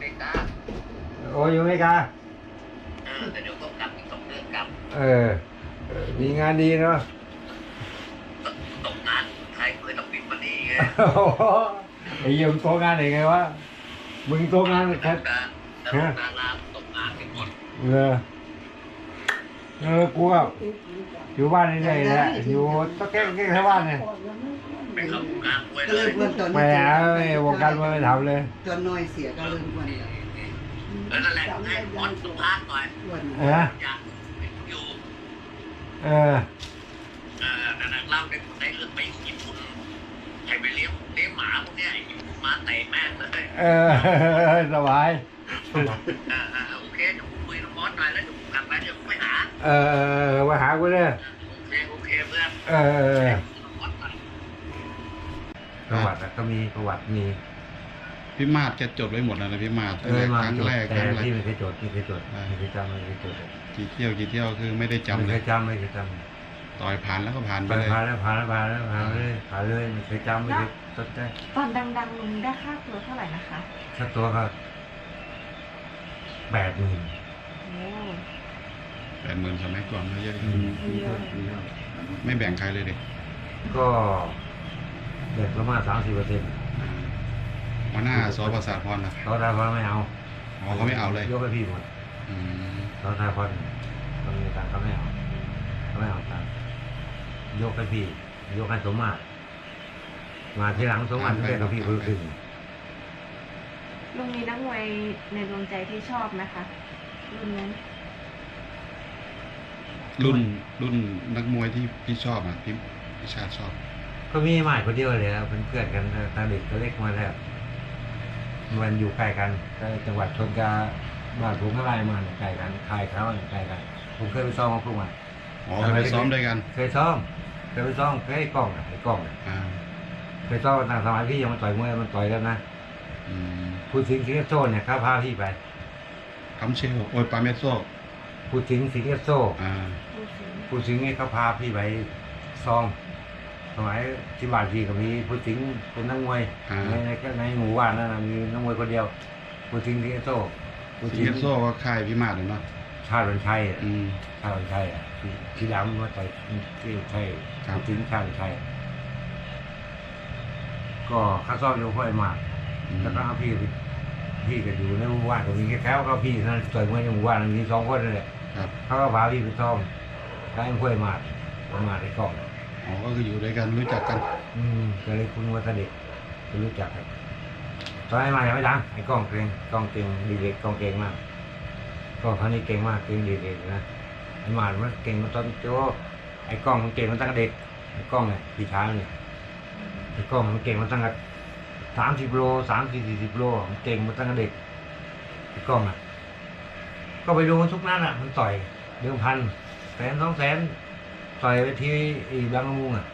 เมริกาโอ้ยอยู่อเมริกา เออแต่เดี๋ยวก็กลับอีกสองเดือนกลับเออเออมีงานดีเนาะ ตกงานไทยเคยต้องปิดมันนี่ไงโอ้โหไอ้เหี้ยมึงโตงานได้ไงวะ มึงโตงานแค่การแต่ว่าการลาตกงานเป็นคนเออ เออ กูอะอยู่บ้านนี่ได้แหละอยู่ต้องแก้แก้แค่บ้านเนี่ย เป็นเข้าวงการมวยก็เลเลยยเพื่อนตอนไม่นี้เอาไอ้วงการมวยไม่ทำเลยตอนน้อยเสียก็เริ่มอ้วนเออนั่นแหละให้บอลสัมภาษณ์หน่อยอ้วนเออ อยากอยู่เออ เออนั่นแหละเล่าในในเรื่องไปญี่ปุ่นให้ไปเลี้ยงเลี้ยงหมาพวกเนี้ยไอ้หมาเตะแม่งเลยเออ สบายเออเออโอเคเดี๋ยวผมคุยกับบอสหน่อยแล้วเดี๋ยวผมกลับไปเดี๋ยวผมไปหาเออมาหากูเนี่ยโอเคโอเคเพื่อน เออบอสหน่อย ประวัติอะก็มีประวัติมีพี่มาดแกจดไว้หมดแล้วนะพี่มาดเออมาครั้งจดแรกคแต่รั้งแรกที่ไม่เคยจดไม่เคยจดไม่เคยจำไม่เคยจดกี่เที่ยวกี่เที่ยวคือไม่ได้จำไม่เลเคยยจำไม่เคยจต่อยผ่านแล้วก็ผ่านำไปผ่านเลยผ่านแล้วผ่านแล้วผ่านแล้วผ่านเลยผ่านเลยไม่เคยจำไม่เคยจดได้ตอนดังๆลุงได้ค่าตัวเท่าไหร่นะคะถ้าตัวก็แปดหมื่น โอ้แปดหมื่นสมัยก่อนก็เยอะอืมไม่แบ่งใครเลยเด็กก็ เด็กประมาณสามสิบเปอร์เซ็นต์หัวหน้าสอประสาทพรนะเขาทาพรไม่เอาอ๋อเขาไม่เอาเลยยกให้พี่หมดอืมเขาทาพรเขามีตังค์เขาไม่เอาเขาไม่เอาตังค์ยกให้พี่ ยกให้สมมาตรมาทีหลังสมมาตรได้กับพี่คนละครึ่งลุงมีนักมวยในดวงใจที่ชอบไหมคะรุ่นนั้นรุ่นรุ่นนักมวยที่พี่ชอบอะพี่พี่ชาติชอบ ก็มีหมายคนเดียวเลยครับเป็นเพื่อนกันตาเด็กตัวเล็กมาแล้วมันอยู่ใกล้กันก็จังหวัดชนกาบ้านผมก็ไล่มาเนี่ยใกล้กันค่ายเขาเนี่ยใกล้กันผมเคยไปซ้อมกับพวกมันอ๋อเคยไปซ้อมด้วยกัน เคยซ้อมเคยไปซ้อมเคยให้กล้องอะไอ้กล้องอะอ่าเคยซ้อมตั้งสมัยพี่ยังมาต่อยมวยมันต่อยกันนะอืมพูดถึงสิงคโปร์เนี่ยเขาพาพี่ไปคำเชลโอ้ยปาเมสโซพูดถึงสิงคโปร์อ่าดูสิพูดถึงนี่เขาพาพี่ไปซ้อม สมัยที่บ้านพี่ก็มีพูดถึงเป็นนักมวยอ่า ในในในหมู่บ้านนั่นนะมีนักมวยคนเดียวพูดถึงสิงคโปร์พูดสิถึงงคโปร์ก็ค่ายพี่มาดเลยเนาะชาติวันชัยอะอืม ชาติวันชัยอะที่ที่ดำมาต่อยที่ไทยครับพูดถึงชาติวันชัยก็เขาซ้อมอยู่ห้วยหมาก อืมแล้วก็เอาพี่ไปพี่ก็อยู่ในหมู่บ้านก็มีแค่แค่ก็พี่นั่นต่อยมวยในหมู่บ้านมีสองคนนั่นแหละครับ เขาก็พาพี่ไปซ้อมใช้ห้วยหมากประมาณในกล้อง อ๋อก็คืออยู่ด้วยกันรู้จักกัน อืมก็เลยคุณวัฒเด็กก็รู้จักกันตอนไอ้มายังไม่ดังไอ้กล้องเก่งกล้องเก่งดีเด็กกล้องเก่งมากกล้องเขานี่เก่งมากเก่งดีเด็กนะไอ้หมาดมันเก่งมาตอนโจไอ้กล้องมันเก่งมาตั้งแต่เด็กไอ้กล้องเนี่ยพี่ช้างเนี่ยไอ้กล้องมันเก่งมาตั้งแต่สามสิบโลสามสี่สี่สิบโลมันเก่งมาตั้งแต่เด็กไอ้กล้องอะ ก็ไปดูมันทุกนัดอะ มันต่อยเดือนพันแสนสองแสน ต่อยไปที่ไอ้บางละมุงอะ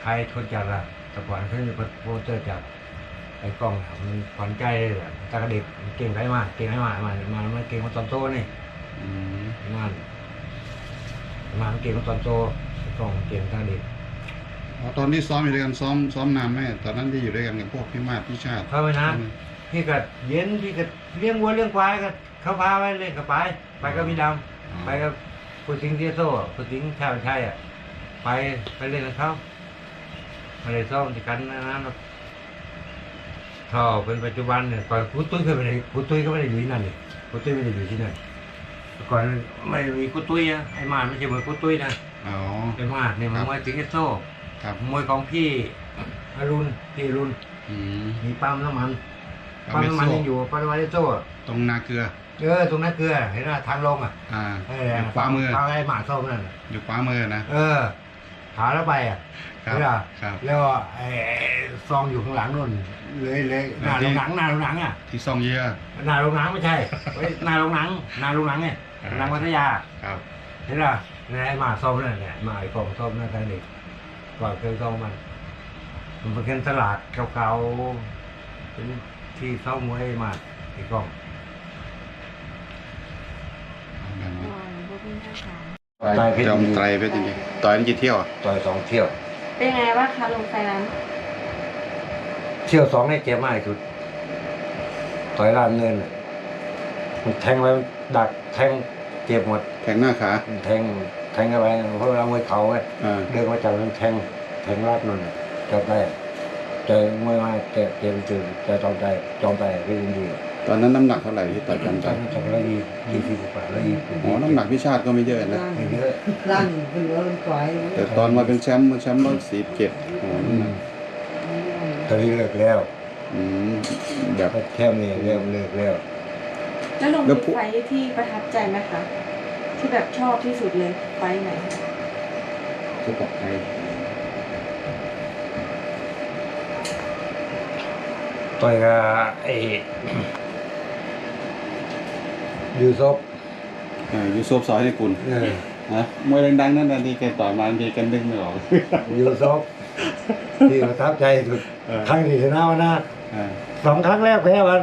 ใครคนจัดล่ะแต่ก่อนเขาจะโปรเตอร์จัดไอ้กล้องอะมันขวัญใจเลยแหละตั้งแต่เด็กมันเก่งไรมากเก่งไรมากมามามันเก่งมาตอนโตนี่อืมงานมามันเก่งมาตอนโตไอ้กล้องมันเก่งตั้งแต่เด็กอ๋อตอนที่ซ้อมอยู่ด้วยกันซ้อมซ้อมนานไหมตอนนั้นที่อยู่ด้วยกันกับพวกพี่มาดพี่ชาติเข้าไปนะพี่ก็เย็นพี่ก็เลี้ยงวัวเลี้ยงควายก็เขาพาไปเล่นกับไป ไปกับพี่ดำไปกับ ผู้สิงห์เทียโซ่ผู้สิงห์ชาติชัยอะไปไปเล่นกับเขาไม่ได้ซ้อมที่กันนะนะถ้าเป็นปัจจุบันเนี่ยก่อนคุณตุ้ยก็ไม่ได้คุณตุ้ยก็ไม่ได้อยู่ที่นั่นเลยคุณตุ้ยไม่ได้อยู่ที่นั่นก่อนไม่มีคุณตุ้ยอะไอ้มานไม่ใช่เหมือนคุณตุ้ยนะอ๋อไอ้มานเนี่ยมันมวยสิงห์โซ่ครับมวยของพี่อรุณพี่อรุณอืมมีปั๊มน้ำมันปาปั๊มเมสน้ำมันโซยังอยู่ปั๊มน้ำมันที่โซ่อะตรงนาเกลือ เออตรงนั้นเกลือเห็นไหมทางลงอะอ่าเอออยู่ขวามือทางไอ้หมาส้มนั่นน่ะอยู่ขวามือนะเออขาแล้วไปอะครับเห็นป่ะครับ แล้วไอ้ไอ้ซองอยู่ข้างหลังนู่นเลยเลยหน้าที่โรงหนังหน้าโรงหนังอะที่ซองเยอะ หน้าโรงหนังไม่ใช่เฮ้ยหน้าโรงหนังหน้าโรงหนังเนี่ยอ่า หนังพัทยา ครับ เห็นป่ะในไอ้หมาส้มนั่นแหละหมาไอ้กล่องส้มนั่นแต่เด็กก่อนเคยส้มมัน มันเป็นตลาดเก่าๆเป็นที่ซ้อมมวยไอ้หมาไอ้กล่อง เอาแบบ อ๋ นั้น อพวกพี่น่าทานจอมไตรเพชรจริงๆต่อยนี่กี่เที่ยวอะต่อยสองเที่ยว เป็นยังไงบ้างคะลงไฟนั้นเที่ยวสองเนี่ยเจ็บมากที่สุด ต่อยลาดเนินน่ะมันแทงไปมันดักแทงเจ็บหมดแทงหน้าขามันแทงแทงเข้าไปเพราะเรามวยเขาไงอ่าเดินมาจากนั้นแทงแทงลาดนั่นน่ะจับได้เจอมวยมาเจอเจอตื่นเจอจอมใจจอมใจก็ยินดี ตอนนั้นน้ำหนักเท่าไหร่ที่ต่อยจำใจจากร้อยยี่ยี่สิบกว่าร้อยยี่สิบอ๋อน้ำหนักพี่ชาติก็ไม่เยอะนะ ไม่เยอะลั่นเป็นเรื่องควายแต่ตอนมาเป็นแชมป์มาแชมป์ร้อยสี่เจ็ดโอ้โหน้ำหนักตอนนี้เลิกแล้วอืมแบบ แค่นี้เลิกเลิกแล้ว แล้วลงแล้มีวก ไฟท์ที่ประทับใจไหมคะ ที่แบบชอบที่สุดเลยไฟท์ไหนทุกกับใครต่อยกับไอ้ ยูซบอ่ายูโซฟซอยให้คุณเออนะมวยดังๆนั่นนะที่แกต่อยมาทีกันดึงไม่ออกยูซบที่ประทับใจสุดเออครั้งที่ชนะวันนะอ่าสองครั้งแรกแพ้มัน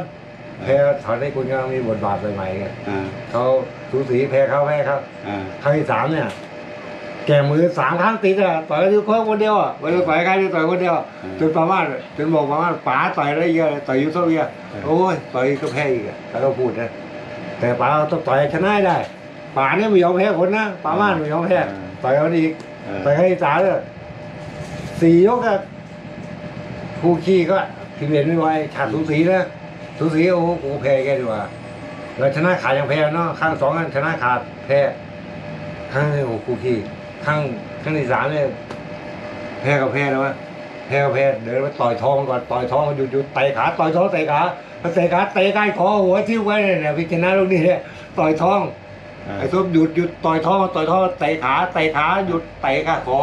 แพ้ถอนให้คุณก็มีบทบาทใหม่ๆไงอ่าเขาสูสีแพ้เขาแพ้เขาอ่าครั้งที่สามเนี่ย แกมือสามครั้งติดอะต่อยกันอยู่คนเดียวอะไม่ได้ต่อยใครที่ต่อยคนเดียวจนประมาณจนบอกประมาณป๋าต่อยได้เยอะเลยต่อยยูโซเวียโอ้ยต่อยก็แพ้อีกอะแล้วก็พูดนะ แต่ป๋าต้องต่อยชนะให้ได้ป๋าเนี่ยไม่ยอมแพ้คนนะป๋าม่านไม่ยอมแพ้ต่อยกันอีกเออ ต่อยครั้งที่สามเลยสี่ยกอะคู่ขี้ก็พิเรียนไม่ไหวฉาดสูสีนะสูสีโอ้โหกูแพ้แกดีกว่าเราชนะขาดยังแพ้เนาะครั้งสองกันชนะขาดแพ้ครั้งนี้โอ้โหคู่ขี้ครั้งครั้งที่สามเนี่ยแพ้กับแพ้แล้ววะแพ้กับแพ้เดินไปต่อยท้องก่อนต่อยท้องหยุดหยุดเตะขาต่อยท้องเตะขา พอเตะขาเตะใกล้คอหัวทิ้วไว้เนี่ยพิจารณาลูกนี้เนี่ยต่อยท้องอ่าไอ้ทุบหยุดหยุดต่อยท้องต่อยท้องเตะขาเตะขาหยุดเตะขาคอ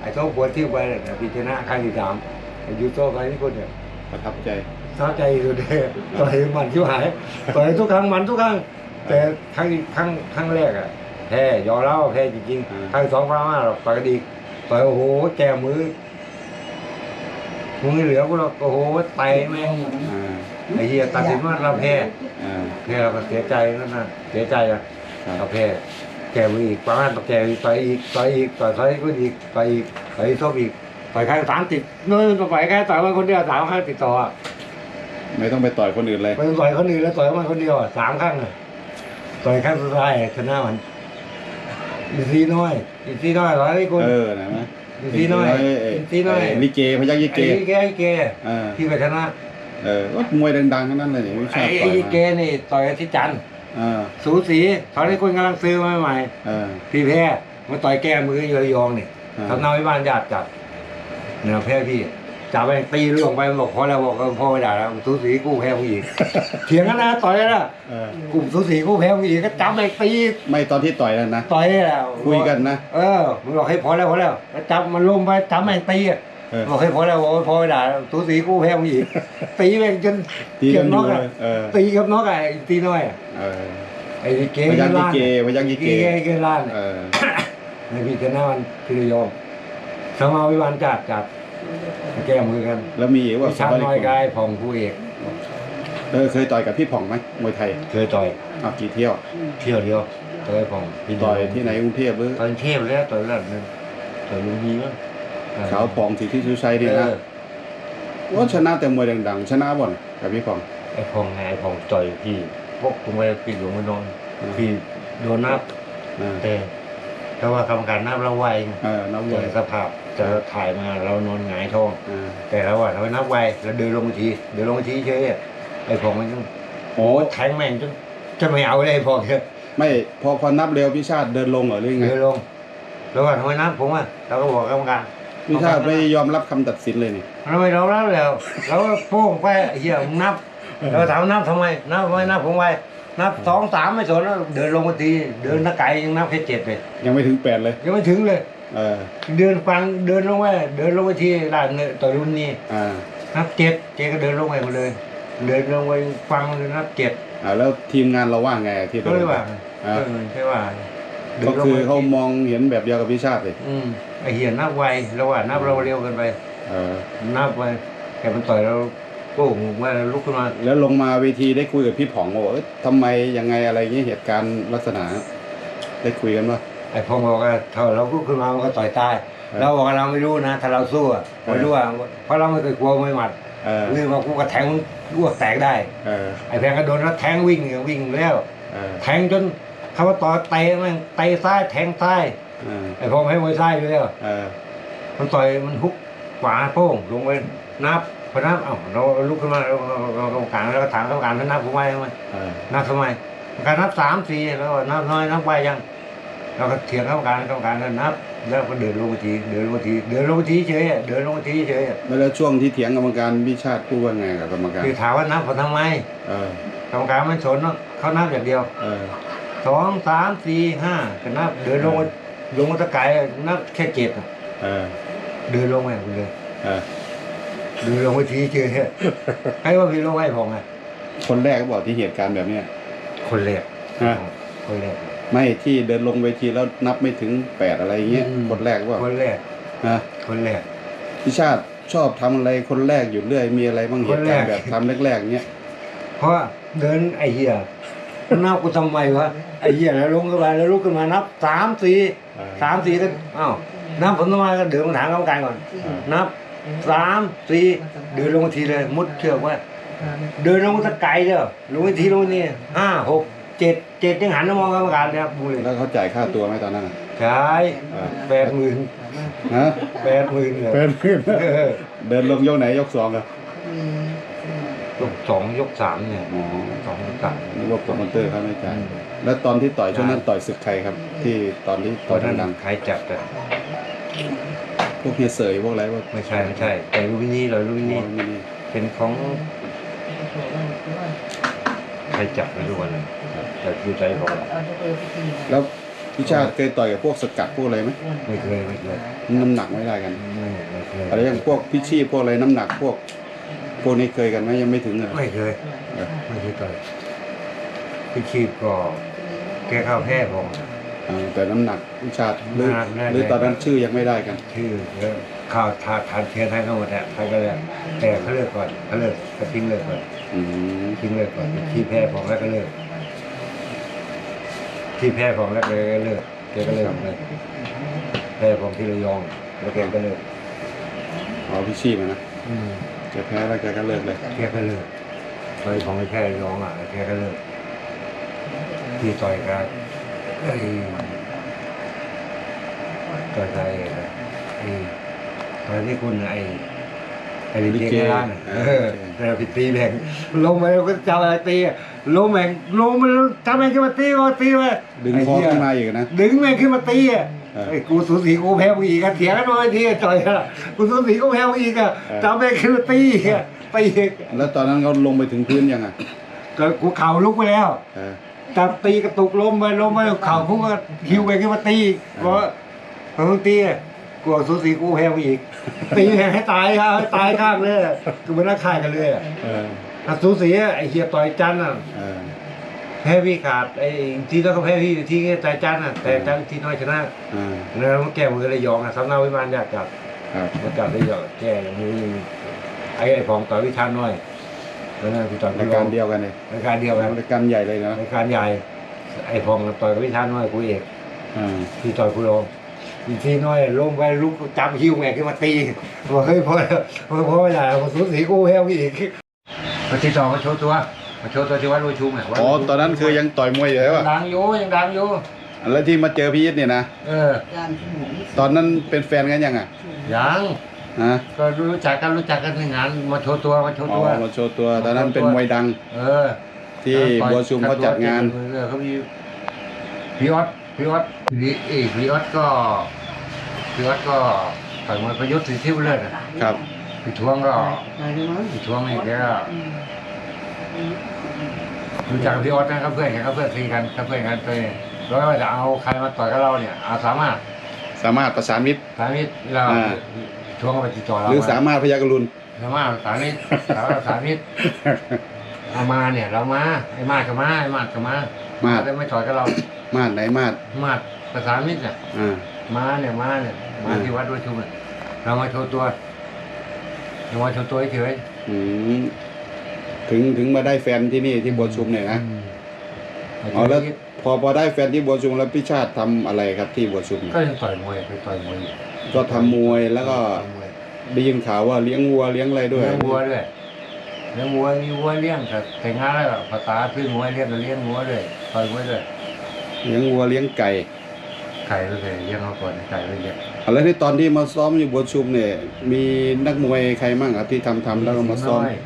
ไอ้ทุบหัวทิ้วไว้เนี่ยพิจารณาครั้งที่สามไอ้ยูโซ่ครั้งที่คนเนี่ยประทับใจเท้าใจสุดเลยต่อยมันชิวหายต่อยทุกครั้งมันทุกครั้งแต่ครั้งครั้งครั้งแรกอะแพ้ยอมรับว่าแพ้จริงอ่าๆครั้งที่สองฟ้ามาหรอกต่อยกันอีกต่อยโอ้โหแกมือ มึงไม่เหลือกูหรอกโอ้โหไตแม่งอ่าไอ้เหี้ยตัดสินว่าเราแพ้อ่าแพ้เราก็เสียใจนั่นน่ะเสียใจอะครับ เราแพ้แกมืออีกประมาณต่อแกอีกต่อยอีกต่อยอีกต่อยต่อยก็อีกต่อยอีกต่อยอีกทบอีกต่อยแค่สามติดนู้นต่อยแค่ต่อยมันคนเดียวสามครั้งติดต่ออะไม่ต้องไปต่อยคนอื่นเลยไม่ต้องต่อยคนอื่นแล้วต่อยมันคนเดียวอะสามครั้งอะต่อยครั้งสุดท้ายอะชนะมันอีซีน้อยอีซีน้อยร้อยไอ้คน เออนะมั้ย อีซีน้อยอีซีน้อยไลิเกพยักยิเกไอ้แกไอ้แกอ่าที่ไปชนะเออก็มวยดังๆทั้งนั้นเลยนี่วิชาไอ้ต่อยไอ้เกมานี่ต่อยกับที่จันทร์อ่าสูสีตอนนี้คนกำลังซื้อมาใหม่เออๆพี่แพ้มาต่อยแก้มืออยู่ระยองนี่อ่าทำนาไว้บ้านญาติจับเนี่ยแพ้พี่ จับไปตีล่วงไปบอกพอแล้วบอกเออพ่อไม่ได้แล้วสูสีกู้แพ้มึงอีกเถียงกันนะต่อยกันนะเออกลุ่มสูสีกู้แพ้มึงอีกก็จับไปตีไม่ตอนที่ต่อยนั่นนะต่อยแล้วคุยกันนะ เออมึงบอกให้พอแล้วพอแล้วแล้วจับมันล้มไปจับแม่งตีอะเออบอกให้พอแล้วบอกว่าพอไม่ได้แล้วสูสีกู้แพ้มึงอีกตีแม่งจนตีเกี่กัยนวอนอยู่กเลอะยเออตีกับนกอะไอ้ตีน้อยอะเออไอ้เกพยักยิเกล้านพยักยิเกเกเกล้านเออในพี่จะหน้าวันพิรยมสมาวิวันจัดจัด แก้มือกันแล้วมีอีกว่าวิชาน้อยกายผ่องผู้เอก เออเคยต่อยกับพี่ผ่องไหมมวยไทยเคยต่อยอ้าวกี่เที่ยว เที่ยวเดียวต่อยผ่องพี่ต่อยที่ไหนกรุงเทพหรือตอนเทพแล้วต่อยระดับหนึงต่อยลุงพีมั้งขาวผ่องสิทธิสุชัยดีเอนะอว่าชนะแต่มวยดังๆ ชนะบ่อนกับพี่ผ่องไอ้ผ่องไงไอ้ผ่องต่อยพี่พวกผมไปปิดหลวงมานอนอืมพี่โดนนับอ่าแต่แต่ว่ากรรมการนับเราไวเออนับมแต่วยสภาพ จะถ่ายมาเรานอนหงายท้องอ่าแต่เราอะเรานับไวเราเดินลงมาทีเดินลงมาทีเฉยๆอะไอ้ผ่องมันต้องโอ้โอ้แทงแม่งจนจะไม่เอาเลยพอแค่ไม่พอพอนับเร็วพี่ชาติเดินลงเหรอหรือไงเดินลงแล้วว่าทำไมนับผมอะเราก็บอกกรรมการพี่ชาติไม่ยอมรับคำตัดสินเลยนี่เราไม่ยอมรับแล้วเราก็โป้งไปเฮียมึงนับเราถามนับทำไมนับทำไมนับผมไว้นับสองสามไม่สนแล้วเดินลงมาทีเดินนักไก่ยังนับแค่เจ็ดเลยยังไม่ถึงแปดเลย ยังไม่ถึงเลย เออเดินฟังเดินลงไปเดินลงไปทีด้านเนี่ยต่อรุ่นนี้อ่านับเจ็ดเจ๊ก็เดินลงไปหมดเลย เดินลงไปฟังเลยนับเจ็ดอ่าแล้วทีมงานเราว่าไงที่ก็เลยว่าอ่าเออใช่ว่าดิก็นลงคือไปเขามองเห็นแบบเดียวกับพี่ชาติเลยอืมไอเหี้ยนับไวแล้วว่านับเราเร็วเกินไปเออนับไวแกมันต่อยเราโก้งว่าลุกขึ้นมาแล้วลงมาเวทีได้คุยกับพี่ผ่องว่าเอ้ยทำไมยังไงอะไรเงี้ยเหตุการณ์ลักษณะ ได้คุยกันว่า ไอ้พงบอกว่าถ้าเราลุกขึ้นมามันก็ต่อยตายเออเราบอกว่าเราไม่รู้นะ ถ้าเราสู้อะเออไม่รู้ว่าเพราะเราไม่เคยกลัวไม่หมัดเเออวิ่งมากูก็แทงอ้วกแตกได้เออไอ้แพงก็โดนแล้วแทงวิ่งวิ่งแล้วเออแทงจนเขาว่าต่อยเตะแม่งเตะซ้ายแทงซ้ายเออไอ้พงให้มวยซ้ายอยู่แล้วเออมันต่อยมันฮุกขวาโป้งลงไปนับพอนับเอ้าเราลุกขึ้นมาเราเราเรากรรมการแล้วก็ถามกรรมการว่านับผมไว้ทำไมเออนับทำไมกรรมการนับสามสี่แล้วก็นับน้อยนับไปยัง เราก็เถียงกรรมการกรรมการก็นับ แล้วก็เดินลงไปทีเดินลงไปทีเดินลงไปทีเฉยอะเดินลงไปทีเฉยอะแล้วช่วงที่เถียงกรรมการพี่ชาติพูดว่าไงกับกรรมการคือถามว่านับผมทำไมเออกรรมการไม่สนหรอกเขานับอย่างเดียวเออสองสามสี่ห้าก็นับ เดินลงมาลงมาตะไกายนับแค่เจ็ดอะเออเดินลงไปเลยเออเดินลงไปทีเฉยอะให้ว่าพี่ลงให้ผมไงคนแรกก็บอกที่เหตุการณ์แบบเนี้ยคนแรกฮะคนแรก ไม่ที่เดินลงเวทีแล้วนับไม่ถึงแปดอะไรเงี้ยอืม คนแรกว่าคนแรก ฮะคนแรก พี่ชาติชอบทำอะไรคนแรกอยู่เรื่อยมีอะไรบ้างเหตุการณ์คนแรก แบบทำแรกๆเนี้ยเพราะว่าเดินไอ้เหี้ยนับกูทำไมวะไอ้เหี้ยแล้วลงขึ้นมาแล้วลุกขึ้นมานับสามสี่เออสามสี่ก็อ้าวนับผมทำไมก็เดินมาถามกรรมการก่อนเออนับสามสี่เดินลงมาทีเลย มุดเชือกไว่าเดินลงมาตะไกลเด้อลงมาทีลงมานี่ห้าหก เจ็ดเจ็ดยังหันมามองกรรมการเลยครับบุยแล้วเขาจ่ายค่าตัวไหมตอนนั้นน่ะใช่แปดหมื่นฮะแปดหมื่นเลยเป็นเพื่อนเออเดินลงยกไหนยกสองครับยกสองยกสามเนี่ยอ๋อสองยกสามยกโปรโมเตอร์เขาไม่จ่ายแล้วตอนที่ต่อยช่วงนั้นต่อยศึกใครครับ ที่ตอนที่ตต่ออนยนั้นดังใครจับแต่ๆพวกเฮียเสยพวกอะไรพวกไม่ใช่ไม่ใช่ แต่ลูกนี้เราลูกอ๋นี้อไม่นี่เป็นของ ใครจับไม่รู้อะไรแต่ดูใจผมแล้วพี่ชาติเคยต่อยกับพวกสกัดพวกอะไรไหมไม่เคยไม่เคยน้ำหนักไม่ได้กัน ไม่ไม่เคยอะไรอย่างพวกพี่ชีพพวกอะไรน้ำหนักพวก พวกนี้เคยกันไหมยังไม่ถึงเลยไม่เคยเออไม่เคยต่อยพี่ชีพก็แกเข้าแพ้ผมเออแต่น้ำหนักพี่ชาติหรือน้ำหนักได้ หรือตอนนั้นชื่อยังไม่ได้กัน ชื่อแล้ว ข้าวทาทานเทียนให้ทั้งหมดแหละใครก็เลยแต่เขาเลิกก่อนเขาเลิกก็ทิ้งเลิกก่อนอืมทิ้งเลิกก่อนที่แพ้ผมแล้วก็เลิกที่แพ้ผมแล้วแกก็เลิกแกก็เลิกเลยแพ้ผมที่ระยองแล้วแกก็เลิกอ๋อพี่ชีพอะนะอืมแกแพ้แล้วแกก็เลิกเลยแกก็เลิกต่อยผมไม่แค่ระยองอะแล้วแกก็เลิกที่ต่อยกันไอ้ต่อยใครอะไอ้ ต่อยที่คุณไอ้ไอ้ลิเกในร้านอะเออแต่ผิดตีแบ่งลงไปแล้วก็จะเอาอะไรตีอะลงแม่งลงไปแล้วจำแม่งขึ้นมาตีก็ตีไปดึงไอ้คอเหี้ยขึ้นมาอีกนะ ดึงแม่งขึ้นมาตีอะเออไอ้กูสูสีกูแพ้กูอีกอะเถียงกันมาทีอะจ่อยอะกูสูสีกูแพ้กูอีกอะเออจำแม่งขึ้นมาตีอีกอะตีอีกแล้วตอนนั้นเขาลงไปถึงพื้นยังอะก็กูเข่าลุกไปแล้ว เออ จับตีกระตุกล้มไปล้มไปเข่ากูก็หิวไปขึ้นมาตีอีกเพราะเพราะมึงตีอะ กูสูสีกูแพ้กูอีกตีแพ้ให้ตายครับให้ตายข้างเลยอะคือมันน่าฆ่ากันเลยอะเออถ้าสูสีอะไอ้เฮียต่อยจันทร์อะเออแพ้พี่ขาดไอ้ทีแล้วก็แพ้พี่ที่ใจจันทร์อะแต่จันทร์ที่น้อยชนะเออแล้วมันแก้มือระยองอะสำเนาวิมานอยากกลับครับมันกลับได้ยอแก้มือไอ้ไอ้ของต่อยวิชาน้อยแล้วนั่นคือต่อยรายการเดียวกันเลยรายการเดียวกันรายการใหญ่เลยนะรายการใหญ่ไอ้พองต่อยกับวิชาน้อยกูเอกอ่า ที่ต่อยกูรอง อีกทีน้อยลงไปลุกจับหิ้วแม่ขึ้นมาตีบอกเฮ้ยพอแล้วพอพอไม่ได้ผมสูสีกูแพ้กูอีกมาติดต่อมาโชว์ตัวมาโชว์ตัวที่วัดรูชุมเนี่ยวัดอ๋อตอนนั้นคือยังต่อยมวยอยู่ใช่ป่ะดังอยู่ยังดังอยู่แล้วที่มาเจอพี่ยิทเนี่ยนะเออตอนนั้นเป็นแฟนกันยังอะยังฮะก็รู้จักกันรู้จักกันในงานมาโชว์ตัวมาโชว์อ๋อตัวมาโชว์ตัวตอนนั้นเป็นมวยดัง เออ ที่บัวชุมเขาจัดงานเออเขามีพี่ออส พี่ออสพี่เอกพี่ออสก็พี่ออสก็ต่อยมวยประยุทธ์สิทธิวเลิศอะครับ พี่ทวงก็พี่ทวงนี่แกก็รู้จักกับพี่ออสนะครับเพื่อนกันครับเพื่อนซีกันครับเพื่อนกันไปแล้วว่าจะเอาใครมาต่อยกับเราเนี่ยเอาสามารถสามารถประสานมิตร สามารถเราอ่า ทวงก็ไปติดต่อเราหรือสามารถพยากรุณ สามารถสามารถสามารถสามารถเอามาเนี่ย เรามาไอ้มาดก็มาไอ้มาดก็มามาดได้ไม่ต่อยกับเรา มาดไหนมาดมาดภาษามิตรเนี่ยอ่า มาเนี่ยมาเนี่ยมาอืม ที่วัดด้วยชุมเนี่ยเรามาโชว์ตัวเรามาโชว์ตัวเฉยอืมถึงถึงมาได้แฟนที่นี่ที่บัวชุมเนี่ยนะอืมอ๋อแล้วพอพอได้แฟนที่บัวชุมแล้วพี่ชาติทำอะไรครับที่บัวชุมเนี่ยก็ยังต่อยมวยไปต่อยมวยอยู่ก็ทำมวยแล้วก็ต่อยมวยได้ยินข่าวว่าเลี้ยงวัวเลี้ยงอะไรด้วย เลี้ยงวัวด้วยเลี้ยงวัวมีวัวเลี้ยงแต่แต่งงานแล้วภาษาพื้นวัวเลี้ยงก็เลี้ยงวัวด้วยคอยวัวด้วย เลี้ยงวัวเลี้ยงไก่ ไก่ไม่เคยเลี้ยงเขาก่อนไก่ไม่เลี้ยงแล้วที่ตอนที่มาซ้อมอยู่บัวชุมเนี่ย มีนักมวยใครมั่งครับที่ทำทำแล้วก็มาซ้อมน้ย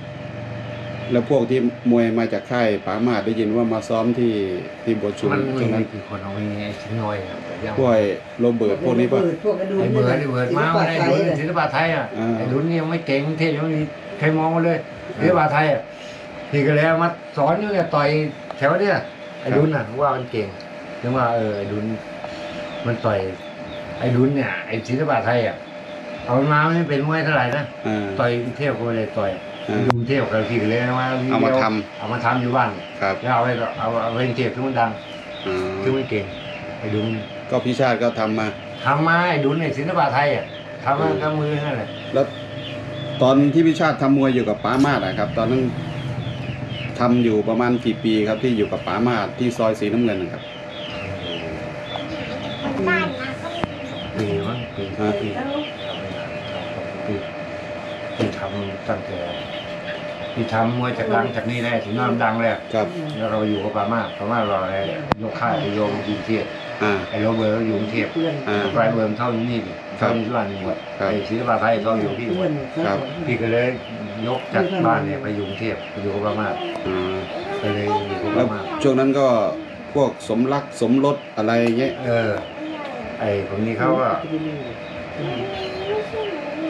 แล้วพวกที่มวยมาจากค่ายป๋ามาดได้ยินว่ามาซ้อมที่ที่บัวชุมมันตรมีงนั้นกี่คนเอามีไอ้ชิ้นน้อยอะแต่ยังพวกไอ้โรเบิร์ตพวกนี้ป่ะพวกกระดูกไอ้เบิร์ดไอ้เบิร์ดมาไม่ได้ดุนศิลปะไทยอะอ่าไอ้ดุนนี่ยังไม่เก่งกรุงเทพยังไม่มีใครมองมาเลยศิลปะไทยอะพี่ก็เลยเอามาสอนอยู่เนี่ยต่อยแถวเนี่ยไอ้ดุนอะว่ามันเก่ง ถึงว่าเออไอ้ดุนมันต่อย ไอ้ดุนเนี่ยไอ้ศิลปะไทยอะเอามันมาไม่เป็นมวยเท่าไหร่นะอ่าต่อยกรุงเทพก็ไม่ได้ต่อยอ่าดูกรุงเทพกับพี่ก็เลยเอามาเอามาทเอามาทำอยู่บ้านครับแล้วเอาไปเอาเอาไปกรุงเทพคือมันดังอ่าคือมันเก่งไอ้ดุนก็พี่ชาติก็ทำมา ทำมาไอ้ดุนในศิลปะไทยอะทำมากับมือนั่นแหละ แล้วตอนที่พี่ชาติทำมวยอยู่กับป๋ามาดอะครับ ตอนนั้นทำอยู่ประมาณกี่ปีครับที่อยู่กับป๋ามาดที่ซอยสีน้ำเงินนะครับ ปี มั้งปีฮะปีทำไม่นานปีปีทำตั้งแต่ปีทำมวยจากดังจากนี่ได้ถึงน้ำดังเลยครับ แล้วเราอยู่กับปามาปามาเราอะไรยกค่ายไปโยมกรุงเทพอ่า ไอ้โรเบิร์ตก็อยู่กรุงเทพเพื่อนอ่า ไฟเบิร์มเท่านี้นี่เท่านี้ทุกวันนี้หมดครับ ไอ้ศิลปะไทยเขาอยู่ที่เพื่อนครับ พี่ก็เลยยกจากบ้านเนี่ยไปอยู่กรุงเทพไปอยู่กับปามาอ่าก็เลยอยู่กับแล้ปามาช่วงนั้นก็พวกสมรักสมรสอะไรเงี้ย เออ ไอ้คนนี้เขาก็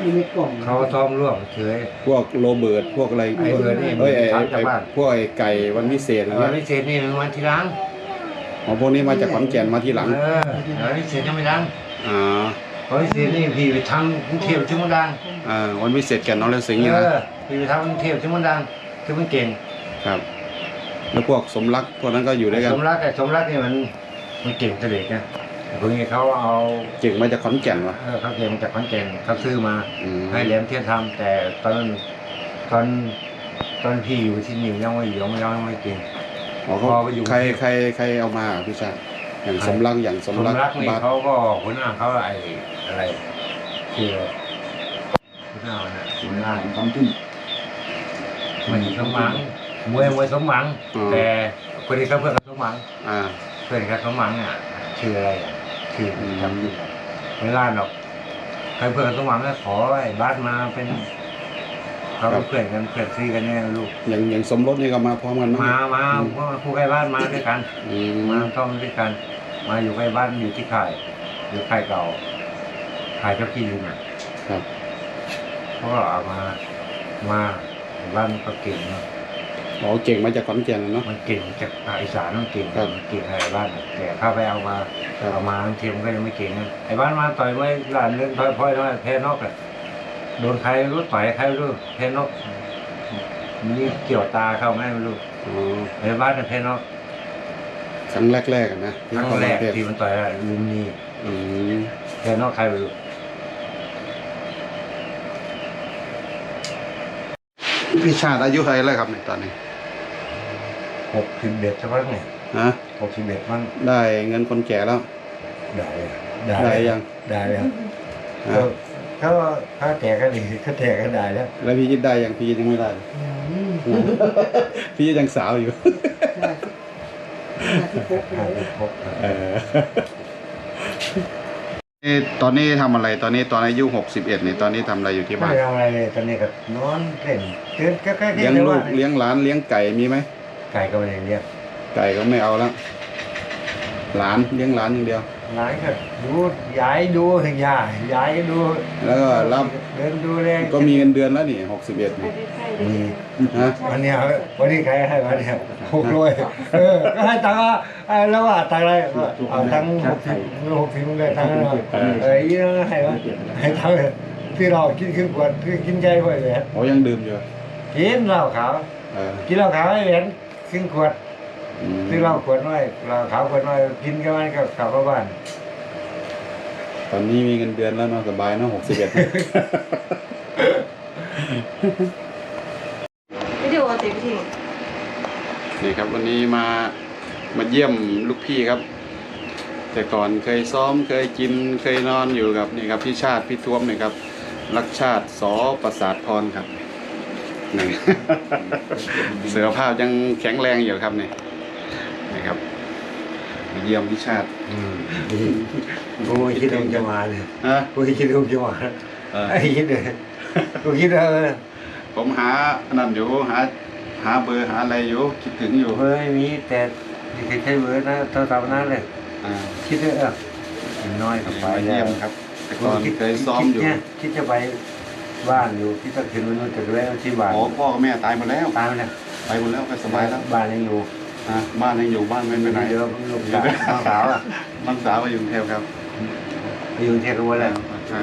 มีในกล่องเขาซ้อมร่วมเฉย พวกโรเบิร์ตพวกอะไรไอ้เบิร์ตนี่เอ้ยไอ้ทำไอ้จากบ้าน พวกไอ้ไก่วันวิเศษอะไรเออเงี้ยพิเศษนี่มันมาทีหลังของพวกนี้มาจากขอนแก่นมาทีหลังเออเออพิเศษยังไม่ดังอ่าเพราะพิเศษนี่พี่ไปทำกรุงเทพถึงมันดังอ่าวันวิเศษแก่นน้องเลือสิงห์เอเนี่ยนะอพี่ไปทำกรุงเทพถึงมันดังถึงมันเก่งครับ แล้วพวกสมรักพวกนั้นก็อยู่ด้วยกันสมรักไอ้สมรักนี่มันมันเก่งเสด็จนะ พวกนี้เขาเอาเก่งมาจากขอนแก่นวะเออเขาเก่งมาจากขอนแก่นเขาซื้อมาอืมให้แหลมเทียนทำแต่ตอนนั้นตอนตอนพี่อยู่ที่นี่ยังไม่อยู่ยังไม่ยังไม่เก่ง อ๋อเขาพอไปอยู่ ใครใครใครเอามาอะพี่ชาติอย่างสมรักอย่างสสมมรักรักนี่บาทเขาก็หัวหน้าเขาไอ้อะไรคือหัวหน้ามันน่ะหัวหน้าทำขึ้นมันสมหวังมวยมวยสมหวังอ๋อแต่คนที่เขาเพื่อนเขาสมหวังอ่า เพื่อนเขาสมหวังอะชื่ออะไรอะ ชื่ออืมจำชื่อไม่ได้หรอกใครเพื่อนเขาสมหวังก็ขอไอ้บ้านมาเป็นเขาเป็นเพื่อนกันเพื่อนซีกันเนี่ยลูกอย่างอย่างสมรสนี่ก็มาพร้อมกันมั้งมามาพวกคู่ใกล้บ้านมาด้วยกันอืมมาท่องด้วยกัน มาอยู่ใกล้บ้านอยู่ที่ค่ายอยู่ค่ายเก่าค่ายเจ้าพี่อยู่น่ะครับ เขาก็เอามามาบ้านมันก็เก่งเนาะ อ๋อเก่งมาจากขอนแก่นเนาะ มันเก่งจากภาคอีสานมันเก่งครับมันเก่งอะไรบ้านน่ะแต่เข้าไปเอามาครับ เอามาทั้งทีมนก็ยังไม่เก่งนะไอ้บ้านมาต่อยไม่หลานเล่นต่อยพ่อยน้อยแพ้นอกอะโดนใครรู้ต่อยใครไม่รู้แพ้นอกมีเกี่ยวตาเข้าไหมไม่รู้อ๋อไอ้บ้านน่ะแพ้นอกครั้งแรกๆอะนะครั้งแรกที่มันต่อยอะลุมนีอืมแพ้นอกใครไม่รู้พี่ชาติอายุเท่าไหร่แล้วครับเนี่ยตอนนี้ หกสิบเอ็ดใช่ไหมเนี่ยฮะหกสิบเอ็ดมันได้เงินคนแก่แล้ว ได้อะได้ยัง ได้แล้วฮะก็เขาเขาแตกก็ดีเขาแตกก็ได้แล้ว แล้วพี่ยิดได้ยังพี่ยิดยังไม่ได้เลยพี่ยิดยังสาวอยู่ที่พกห้าเลยสิบหกเออนี่ตอนนี้ทำอะไรตอนนี้ตอนอายุหกสิบเอ็ดนี่ตอนนี้ทำอะไรอยู่ที่ไม่บ้านทำอะไรเลยตอนนี้ก็นอนเล่นตื่นก็แค่เลี้ยงลูกเลี้ยงหลานเลี้ยงไก่มีไหม ไก่ก็ไม่ได้เลี้ยงไก่ก็ไม่เอาแล้ว หลานเลี้ยงหลานอย่างเดียวร้านก็ดูยายดูถึงยายยายก็ดูแล้วก็รับเดินดูแลก็มีเงินเดือนแล้วนี่หกสิบเอ็ดนี่มีฮะวันเนี้ยวันนี้ใครให้วันเนี้ยหกร้อยเออก็ให้ตังค์อะเอาแล้วว่าตังค์อะไรก็เอาทั้งหกสิบหกสิบเลยทั้งนั้นเออเออยี่ห้อให้วะให้ทั้งที่เรากินขึ้นขวดคือกินใจไปเลยโอ้ยังดื่มอยู่กินเหล้าขาวเออกินเหล้าขาวให้เหรียญ ครึ่งขวดอืมซื้อเหล้าขวดน้อยเหล้าขาวขวดน้อยกินกันมันก็กลับมาบ้านตอนนี้มีเงินเดือนแล้วเนาะสบายเนาะหกสิบเอ็ดวิดีโอติดพี่นี่ครับวันนี้มามาเยี่ยมลูกพี่ครับ แต่ก่อนเคยซ้อมเคยกินเคยนอนอยู่กับนี่ครับพี่ชาติพี่ท้วมนี่ครับรักชาติสอประสาทพรครับ นี่เสือภาพยังแข็งแรงอยู่ครับนี่นะครับมาเยี่ยมพิชาติอืมดีกูไม่คิดว่ามึงจะมาเลยฮะกูไม่คิดว่ามึงจะมาเออไอ้คิดเลยกูคิดว่าเออผมหาอันนั่นอยู่หา หาเบอร์หาอะไรอยู่คิดถึงอยู่เบอร์ไม่มีแต่ที่เคยใช้เบอร์นะโทรศัพท์นั้นเลยอ่าคิดว่าเอออย่างน้อยก็ไปมาแล้เยี่ยวมครับแต่ก่อนเคยซ้อมอยู่คิดเนี่ยคิดจะไป บ้านอยู่คิดจะขึ้นมนุษย์จะแวะที่บ้านโอ้พ่อกับแม่ตายหมดแล้วตามเนี่ยไปหมดแล้วก็สบายแล้วบ้านยังอยู่อะบ้านยังอยู่บ้านไม่ไปไหนเดี๋ยวลูกสาวน้องสาวอะน้องสาวมาอยู่กรุงเทพครับไปอยู่กรุงเทพรู้แล้วใช่